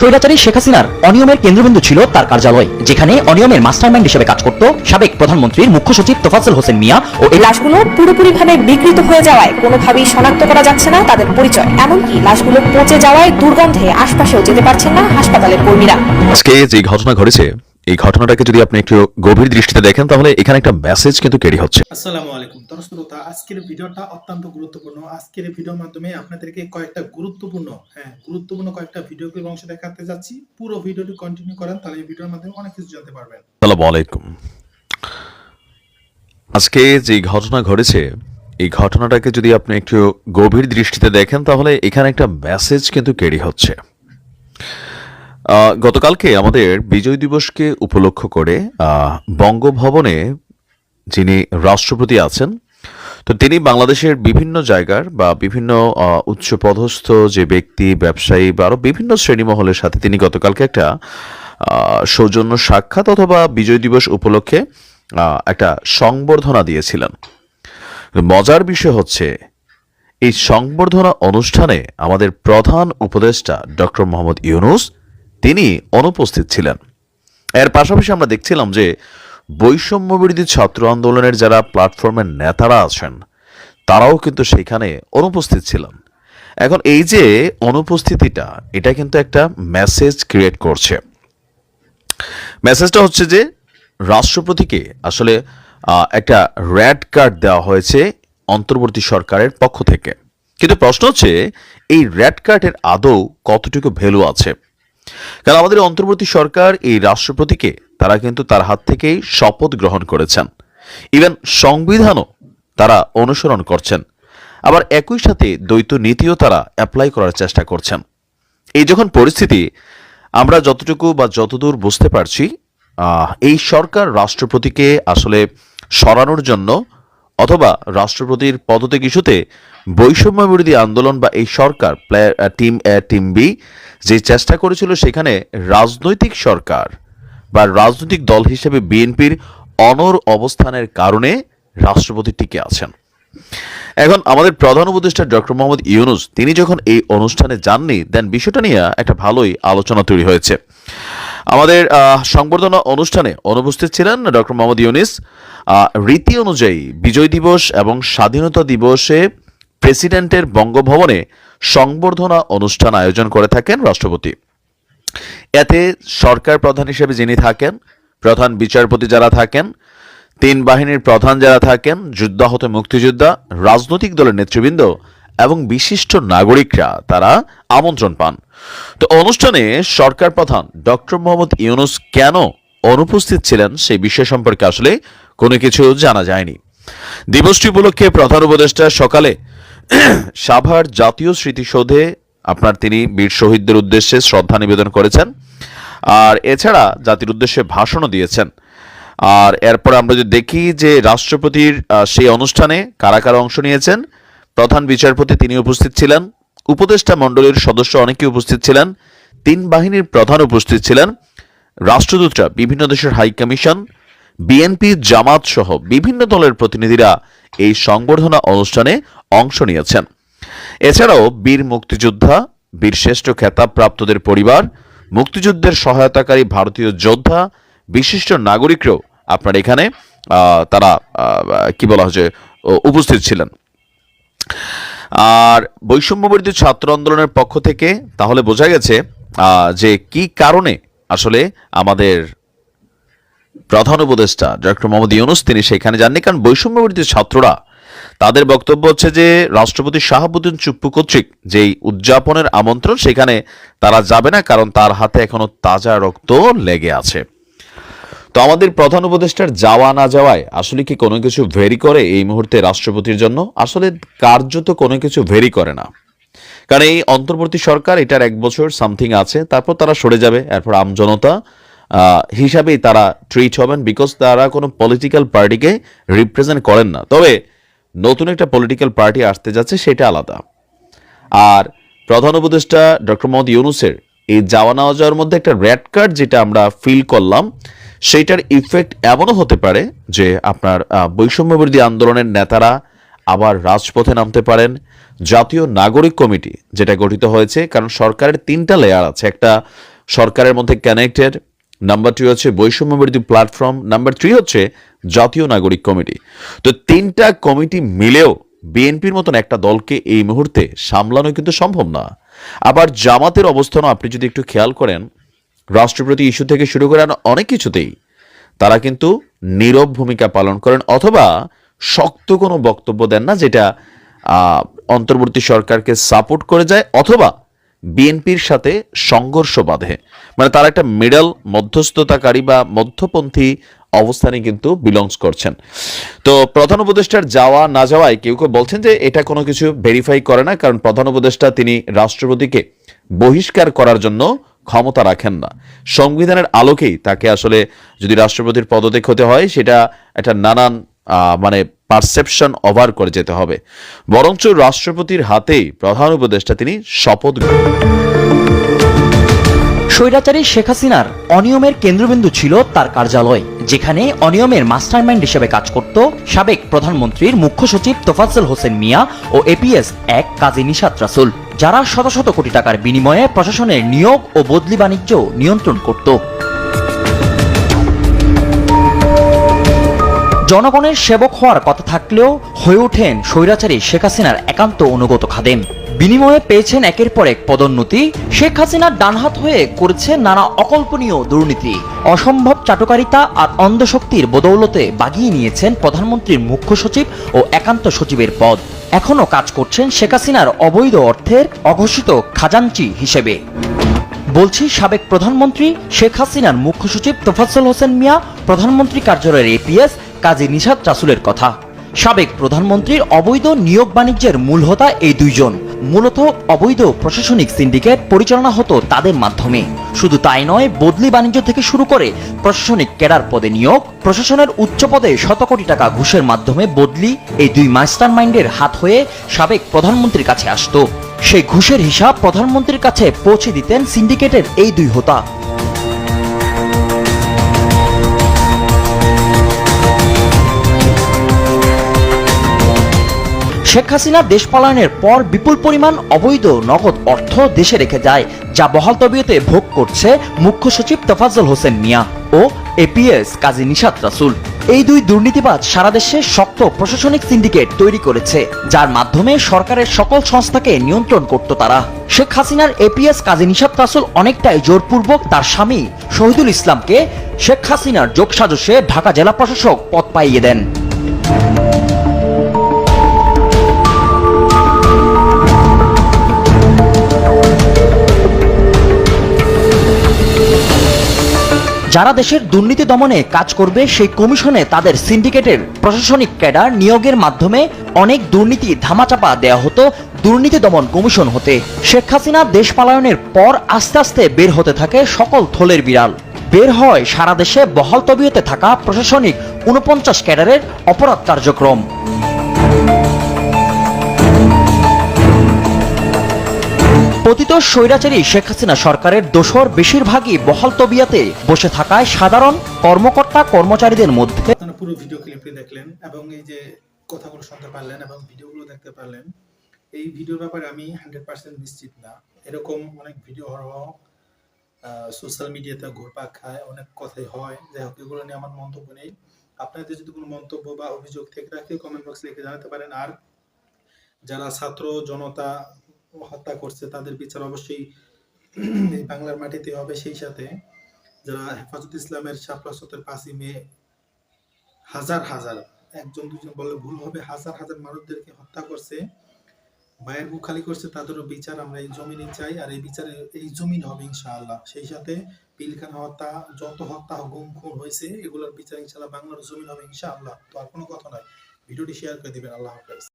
স্বৈরাচারী শেখ হাসিনার অনিয়মের কেন্দ্রবিন্দু ছিল তার কার্যালয় যেখানে অনিয়মের মাস্টারমাইন্ড হিসেবে কাজ করত সাবেক প্রধানমন্ত্রীর মুখ্য সচিব তোফাজ্জল হোসেন মিয়া ও এই লাশগুলো পুরোপুরিভাবে বিকৃত হয়ে যাওয়ায় কোনোভাবেই শনাক্ত করা যাচ্ছে না তাদের পরিচয়। এমনকি লাশগুলো পচে যাওয়ায় দুর্গন্ধে আশপাশেও যেতে পারছেন না হাসপাতালের কর্মীরা। আজকে যে ঘটনা ঘটেছে এই ঘটনাটাকে যদি আপনি একটু গভীর দৃষ্টিতে দেখেন তাহলে এখানে একটা মেসেজ কিন্তু ক্যারি হচ্ছে। আসসালামু আলাইকুম। দর্শক শ্রোতা আজকের ভিডিওটা অত্যন্ত গুরুত্বপূর্ণ। আজকের ভিডিওর মাধ্যমে আপনাদেরকে কয়েকটা গুরুত্বপূর্ণ হ্যাঁ গুরুত্বপূর্ণ কয়েকটা ভিডিও ক্লিপ অংশ দেখাতে যাচ্ছি। পুরো ভিডিওটি কন্টিনিউ করেন তাহলে এই ভিডিওর মাধ্যমে অনেক কিছু জানতে পারবেন। আসসালামু আলাইকুম। আজকে যে ঘটনা ঘটেছে এই ঘটনাটাকে যদি আপনি একটু গভীর দৃষ্টিতে দেখেন তাহলে এখানে একটা মেসেজ কিন্তু ক্যারি হচ্ছে। গতকালকে আমাদের বিজয় দিবসকে উপলক্ষ করে বঙ্গভবনে যিনি রাষ্ট্রপতি আছেন, তো তিনি বাংলাদেশের বিভিন্ন জায়গার বা বিভিন্ন উচ্চপদস্থ যে ব্যক্তি, ব্যবসায়ী বা আরও বিভিন্ন শ্রেণীমহলের সাথে তিনি গতকালকে একটা সৌজন্য সাক্ষাৎ অথবা বিজয় দিবস উপলক্ষে একটা সংবর্ধনা দিয়েছিলেন। মজার বিষয় হচ্ছে, এই সংবর্ধনা অনুষ্ঠানে আমাদের প্রধান উপদেষ্টা ডক্টর মোহাম্মদ ইউনুস তিনি অনুপস্থিত ছিলেন। এর পাশাপাশি আমরা দেখছিলাম যে বৈষম্য বিরোধী ছাত্র আন্দোলনের যারা প্ল্যাটফর্মের নেতারা আছেন, তারাও কিন্তু সেখানে অনুপস্থিত ছিলেন। এখন এই যে অনুপস্থিতিটা, এটা কিন্তু একটা মেসেজ ক্রিয়েট করছে। মেসেজটা হচ্ছে যে রাষ্ট্রপতিকে আসলে একটা রেড কার্ড দেওয়া হয়েছে অন্তর্বর্তী সরকারের পক্ষ থেকে। কিন্তু প্রশ্ন হচ্ছে, এই রেড কার্ডের আদৌ কতটুকু ভ্যালু আছে? কারণ আমাদের অন্তর্বর্তী সরকার এই রাষ্ট্রপতিকে তারা কিন্তু তার হাত থেকেই শপথ গ্রহণ করেছেন। ইভেন সংবিধানও তারা অনুসরণ করছেন। আবার একই সাথে দ্বৈত নীতিও তারা অ্যাপ্লাই করার চেষ্টা করছেন। এই যখন পরিস্থিতি আমরা যতটুকু বা যতদূর বুঝতে পারছি এই সরকার রাষ্ট্রপতিকে আসলে সরানোর জন্য অথবা রাষ্ট্রপতির পদত্যাগ ইস্যুতে বৈষম্য বিরোধী আন্দোলন বা এই সরকার টিম এ টিম বি যে চেষ্টা করেছিল সেখানে রাজনৈতিক সরকার বা রাজনৈতিক দল হিসেবে বিএনপির অনর অবস্থানের কারণে রাষ্ট্রপতি টিকে আছেন। এখন আমাদের প্রধান উপদেষ্টা ডক্টর মোহাম্মদ ইউনুস, তিনি যখন এই অনুষ্ঠানে যাননি, দেন বিষয়টা নিয়ে একটা ভালোই আলোচনা তৈরি হয়েছে। আমাদের সংবর্ধনা অনুষ্ঠানে অনুপস্থিত ছিলেন ডক্টর মোহাম্মদ ইউনিস। রীতি অনুযায়ী বিজয় দিবস এবং স্বাধীনতা দিবসে প্রেসিডেন্টের বঙ্গভবনে সংবর্ধনা অনুষ্ঠান আয়োজন করে থাকেন রাষ্ট্রপতি। এতে সরকার প্রধান হিসেবে যিনি থাকেন, প্রধান বিচারপতি যারা থাকেন, তিন বাহিনীর প্রধান যারা থাকেন, যুদ্ধাহত মুক্তিযোদ্ধা, রাজনৈতিক দলের নেতৃবৃন্দ এবং বিশিষ্ট নাগরিকরা তারা আমন্ত্রণ পান। তো অনুষ্ঠানে সরকার প্রধান ডক্টর মোহাম্মদ ইউনুস কেন অনুপস্থিত ছিলেন সেই বিষয় সম্পর্কে আসলে কোনো কিছু জানা যায়নি। দিবসটি উপলক্ষে প্রধান উপদেষ্টা সকালে সাভার জাতীয় স্মৃতিসৌধে আপনার তিনি বীর শহীদদের উদ্দেশ্যে শ্রদ্ধা নিবেদন করেছেন। আর এছাড়া জাতির উদ্দেশ্যে ভাষণও দিয়েছেন। আর এরপর আমরা যদি দেখি যে রাষ্ট্রপতির সেই অনুষ্ঠানে কারা কারা অংশ নিয়েছেন, প্রধান বিচারপতি তিনি উপস্থিত ছিলেন, উপদেষ্টা মণ্ডলীর সদস্য অনেকে উপস্থিত ছিলেন, তিন বাহিনীর প্রধান উপস্থিত ছিলেন, রাষ্ট্রদূতরা, বিভিন্ন দেশের হাই কমিশন বিএনপি, জামাত সহ বিভিন্ন দলের প্রতিনিধিরা এই সংবর্ধনা অনুষ্ঠানে অংশ নিয়েছেন। এছাড়াও বীর মুক্তিযোদ্ধা, বীর শ্রেষ্ঠ খেতাবপ্রাপ্তদের পরিবার, মুক্তিযুদ্ধের সহায়তাকারী ভারতীয় যোদ্ধা, বিশিষ্ট নাগরিকরাও আপনার এখানে তারা কি বলা হচ্ছে উপস্থিত ছিলেন। আর বৈষম্য বিরোধী ছাত্র আন্দোলনের পক্ষ থেকে তাহলে বোঝা গেছে যে কি কারণে আসলে আমাদের প্রধান উপদেষ্টা ডক্টর মোহাম্মদ ইউনুস, তিনি সেখানে যাননি কারণ বৈষম্য বিরোধী ছাত্ররা, তাদের বক্তব্য হচ্ছে যে রাষ্ট্রপতি শাহাবুদ্দিন চুপ্পু কর্তৃক যেই উদযাপনের আমন্ত্রণ, সেখানে তারা যাবে না কারণ তার হাতে এখনও তাজা রক্ত লেগে আছে। তো আমাদের প্রধান উপদেষ্টার যাওয়া না যাওয়ায় আসলে কি কোনো কিছু ভেরি করে এই মুহূর্তে রাষ্ট্রপতির জন্য? আসলে কার্যত কোনো কিছু ভেরি করে না। কারণ এই অন্তর্বর্তী সরকার, এটার এক বছর সামথিং আছে, তারপর তারা সরে যাবে, এরপর আমজনতা হিসাবেই তারা ট্রিট হবেন বিকজ তারা কোনো পলিটিক্যাল পার্টিকে রিপ্রেজেন্ট করেন না। তবে নতুন একটা পলিটিক্যাল পার্টি আসতে যাচ্ছে সেটা আলাদা। আর প্রধান উপদেষ্টা ডক্টর মোহাম্মদ ইউনুসের এই যাওয়া নেওয়া যাওয়ার মধ্যে একটা রেড কার্ড যেটা আমরা ফিল করলাম সেইটার ইফেক্ট এমনও হতে পারে যে আপনার আহ, বৈষম্য বিরোধী আন্দোলনের নেতারা আবার রাজপথে নামতে পারেন। জাতীয় নাগরিক কমিটি যেটা গঠিত হয়েছে কারণ সরকারের তিনটা লেয়ার আছে। একটা সরকারের মধ্যে কানেক্টেড নাম্বার টু হচ্ছে বৈষম্য বিরোধী প্ল্যাটফর্ম নাম্বার থ্রি হচ্ছে জাতীয় নাগরিক কমিটি। তো তিনটা কমিটি মিলেও বিএনপির মতন একটা দলকে এই মুহূর্তে সামলানো কিন্তু সম্ভব না। আবার জামাতের অবস্থানও আপনি যদি একটু খেয়াল করেন, রাষ্ট্রপতি ইস্যু থেকে শুরু করে অনেক কিছুতেই তারা কিন্তু নীরব ভূমিকা পালন করেন অথবা শক্ত কোনো বক্তব্য দেন না যেটা অন্তর্বর্তী সরকারকে সাপোর্ট করে যায় অথবা বিএনপির সাথে সংঘর্ষ বাঁধে। মানে তারা একটা মিডল মধ্যস্থতাকারী বা মধ্যপন্থী অবস্থানে কিন্তু বিলংস করছেন। তো প্রধান উপদেষ্টার যাওয়া না যাওয়ায় কেউ কেউ বলছেন যে এটা কোনো কিছু ভেরিফাই করে না, কারণ প্রধান উপদেষ্টা তিনি রাষ্ট্রপতিকে বহিষ্কার করার জন্য ক্ষমতা রাখেন না। সংবিধানের আলোকেই তাকে আসলে যদি রাষ্ট্রপতির পদত্যাগ হতে হয়, সেটা একটা নানান মানে পারসেপশন ওভার করে যেতে হবে। বরঞ্চ রাষ্ট্রপতির হাতেই প্রধান উপদেষ্টা তিনি শপথ স্বৈরাচারী শেখ হাসিনার অনিয়মের কেন্দ্রবিন্দু ছিল তার কার্যালয়, যেখানে অনিয়মের মাস্টারমাইন্ড হিসেবে কাজ করত সাবেক প্রধানমন্ত্রীর মুখ্য সচিব তোফাজ্জল হোসেন মিয়া ও এপিএস এক কাজী নিশাত রাসুল, যারা শত শত কোটি টাকার বিনিময়ে প্রশাসনের নিয়োগ ও বদলি বাণিজ্য নিয়ন্ত্রণ করত। জনগণের সেবক হওয়ার কথা থাকলেও হয়ে ওঠেন স্বৈরাচারী শেখ হাসিনার একান্ত অনুগত খাদেম। বিনিময়ে পেয়েছেন একের পর এক পদোন্নতি। শেখ হাসিনার ডানহাত হয়ে করেছে নানা অকল্পনীয় দুর্নীতি। অসম্ভব চাটকারিতা আর অন্ধশক্তির বদৌলতে বাগিয়ে নিয়েছেন প্রধানমন্ত্রীর মুখ্য সচিব ও একান্ত সচিবের পদ। এখনও কাজ করছেন শেখ হাসিনার অবৈধ অর্থের অঘোষিত খাজাঞ্চি হিসেবে। বলছি সাবেক প্রধানমন্ত্রী শেখ হাসিনার মুখ্য সচিব তোফাজ্জল হোসেন মিয়া, প্রধানমন্ত্রী কার্যালয়ের এপিএস কাজী নিশাত রাসুলের কথা। সাবেক প্রধানমন্ত্রীর অবৈধ নিয়োগ বাণিজ্যের মূল হোতা এই দুইজন। মূলত অবৈধ প্রশাসনিক সিন্ডিকেট পরিচালনা হতো তাদের মাধ্যমে। শুধু তাই নয়, বদলি বাণিজ্য থেকে শুরু করে প্রশাসনিক ক্যাডার পদে নিয়োগ, প্রশাসনের উচ্চ পদে শত কোটি টাকা ঘুষের মাধ্যমে বদলি এই দুই মাস্টার মাইন্ডের হাত হয়ে সাবেক প্রধানমন্ত্রীর কাছে আসতো। সেই ঘুষের হিসাব প্রধানমন্ত্রীর কাছে পৌঁছে দিতেন সিন্ডিকেটের এই দুই হোতা। শেখ হাসিনা দেশ পালায়নের পর বিপুল পরিমাণ অবৈধ নগদ অর্থ দেশে রেখে যায়, যা বহাল তবিয়তে ভোগ করছে মুখ্য সচিব তোফাজ্জল হোসেন মিয়া ও এপিএস কাজী নিশাত রাসুল। এই দুই দুর্নীতিবাজ সারা দেশে শক্ত প্রশাসনিক সিন্ডিকেট তৈরি করেছে, যার মাধ্যমে সরকারের সকল সংস্থাকে নিয়ন্ত্রণ করত তারা। শেখ হাসিনার এপিএস কাজী নিশাত রাসুল অনেকটাই জোরপূর্বক তার স্বামী শহীদুল ইসলামকে শেখ হাসিনার যোগসাজশে ঢাকা জেলা প্রশাসক পদ পাইয়ে দেন। যারা দেশের দুর্নীতি দমনে কাজ করবে সেই কমিশনে তাদের সিন্ডিকেটের প্রশাসনিক ক্যাডার নিয়োগের মাধ্যমে অনেক দুর্নীতি ধামাচাপা দেওয়া হতো দুর্নীতি দমন কমিশন হতে। শেখ হাসিনা দেশ পালায়নের পর আস্তে আস্তে বের হতে থাকে সকল থলের বিড়াল। বের হয় সারা দেশে বহাল তবিয়তে থাকা প্রশাসনিক উনপঞ্চাশ ক্যাডারের অপরাধ কার্যক্রম। পতিত স্বৈরাচারী শেখ হাসিনা সরকারের দোসর বেশিরভাগই বহাল তবিয়াতে বসে থাকায় সাধারণ কর্মকর্তা কর্মচারীদের মধ্যে পুরো ভিডিও ক্লিপটি দেখলেন এবং এই যে কথাগুলো শুনতে পারলেন এবং ভিডিওগুলো দেখতে পারলেন, এই ভিডিওর ব্যাপারে আমি হান্ড্রেড পার্সেন্ট নিশ্চিত না। এরকম অনেক ভিডিও হওয়া সোশ্যাল মিডিয়াতে ঘুরপাক খায়, অনেক কথাই হয়। যাই হোক, এগুলো নিয়ে আমার মন্তব্য নেই। আপনাদের যদি কোনো মন্তব্য বা অভিযোগ থেকে থাকে কমেন্ট বক্সে লিখে জানাতে পারেন। আর যারা ছাত্র, জনতা হত্যা করছে, তাদের বিচার অবশ্যই বাংলার মাটিতে হবে সেই সাথে। যারা হেফাজত ইসলামের শাপলা সতের পাঁচই মে, হাজার হাজার, একজন দুজন বললে ভুল হবে, হাজার হাজার মানুষদেরকে হত্যা করছে, মায়ের বুক খালি করছে, তাদেরও বিচার আমরা এই জমিনে চাই, আর এই বিচারে এই জমিন হবে ইনশাআল্লাহ। সেই সাথে পিলখানা হত্যা, যত হত্যা গুম খুন হয়েছে, এগুলোর বিচার ইনশাআল্লাহ বাংলার জমিন হবে ইনশাআল্লাহ। তো আর কোনো কথা নয়। ভিডিওটি শেয়ার করে দিবেন। আল্লাহ হাফেজ।